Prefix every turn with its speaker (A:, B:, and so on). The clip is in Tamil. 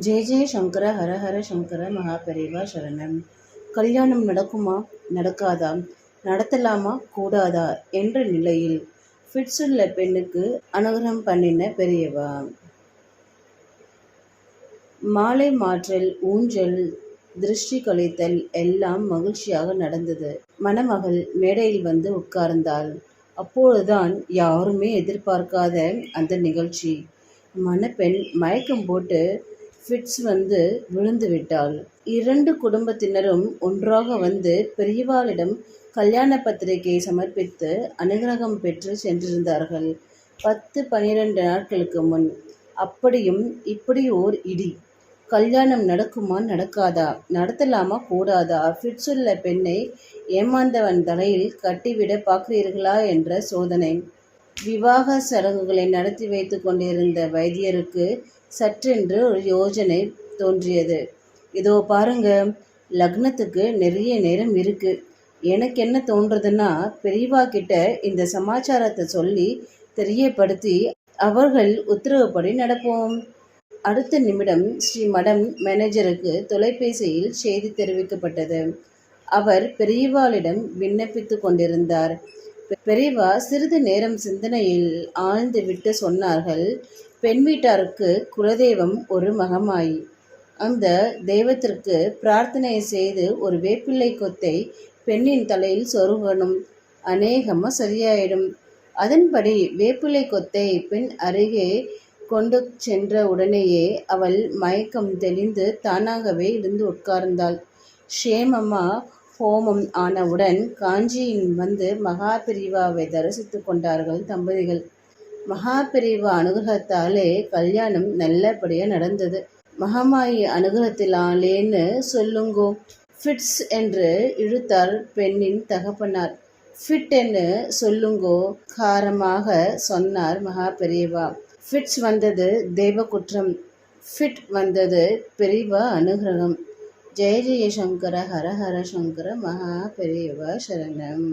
A: ஜெய ஜெய சங்கர ஹர ஹர சங்கர மகாபெரிவா சரணம். கல்யாணம் நடக்குமா? நடக்காதா? நடத்தலாமா? கூடாதா? என்ற நிலையில் ஃபிட்ஸுள்ள பெண்ணுக்கு அனுகிரகம் பண்ணின பெரியவா. மாலை மாற்றல் ஊஞ்சல் திருஷ்டி கழித்தல் எல்லாம் மகிழ்ச்சியாக நடந்தது. மணமகள் மேடையில் வந்து உட்கார்ந்தாள். அப்பொழுதுதான் யாருமே எதிர்பார்க்காத அந்த நிகழ்ச்சி. மணப்பெண் மயக்கம் போட்டு ஃபிட்ஸ் வந்து விழுந்து விட்டாள். இரண்டு குடும்பத்தினரும் ஒன்றாக வந்து பெரியவாளிடம் கல்யாண பத்திரிகையை சமர்ப்பித்து அனுகிரகம் பெற்று சென்றிருந்தார்கள். பத்து பனிரெண்டு நாட்களுக்கு முன். அப்படியும் இப்படி ஓர் இடி. கல்யாணம் நடக்குமா நடக்காதா? நடத்தலாமா கூடாதா? ஃபிட்ஸுள்ள பெண்ணை ஏமாந்தவன் தலையில் கட்டிவிட பார்க்கிறீர்களா? என்ற சோதனை. விவாக சடங்குகளை நடத்தி வைத்து கொண்டிருந்த வைத்தியருக்கு சற்றென்று ஒரு யோஜனை தோன்றியது. இதோ பாருங்க லக்னத்துக்கு நிறைய நேரம் இருக்கு. எனக்கு என்ன தோன்றதுன்னா பெரியவா கிட்ட இந்த சமாச்சாரத்தை சொல்லி தெரியப்படுத்தி அவர்கள் உத்தரவுப்படி நடப்போம். அடுத்த நிமிடம் ஸ்ரீ மடம் மேனேஜருக்கு தொலைபேசியில் செய்தி தெரிவிக்கப்பட்டது. அவர் பெரியவாளிடம் விண்ணப்பித்து கொண்டிருந்தார். பெரியவா சிறிது நேரம் சிந்தனையில் ஆழ்ந்து விட்டு சொன்னார்கள் பெண் வீட்டாருக்கு குலதெய்வம் ஒரு மகமாயி. அந்த தெய்வத்திற்கு பிரார்த்தனை செய்து ஒரு வேப்பிள்ளை கொத்தை பெண்ணின் தலையில் சொருகணும். அநேகமாக சரியாயிடும். அதன்படி வேப்பிள்ளை கொத்தை பெண் அருகே கொண்டு சென்ற உடனேயே அவள் மயக்கம் தெளிந்து தானாகவே இருந்து உட்கார்ந்தாள். க்ஷேமமா ஹோமம் ஆனவுடன் காஞ்சியின் வந்து மகாபிரிவாவை தரிசித்து கொண்டார்கள் தம்பதிகள். மகாபிரிவா அனுகிரகத்தாலே கல்யாணம் நல்லபடியாக நடந்தது. மகாமாயி அனுகிரகத்திலாலேன்னு சொல்லுங்கோ. ஃபிட்ஸ் என்று இழுத்தார் பெண்ணின் தகப்பனார். ஃபிட் என்று சொல்லுங்கோ காரமாக சொன்னார் மகா பெரியவா ஃபிட்ஸ் வந்தது தெய்வ குற்றம். ஃபிட் வந்தது பெரியவா அனுகிரகம். ஜெய ஜெய சங்கர ஹர ஹர சங்கர மகா பெரியவ சரணம்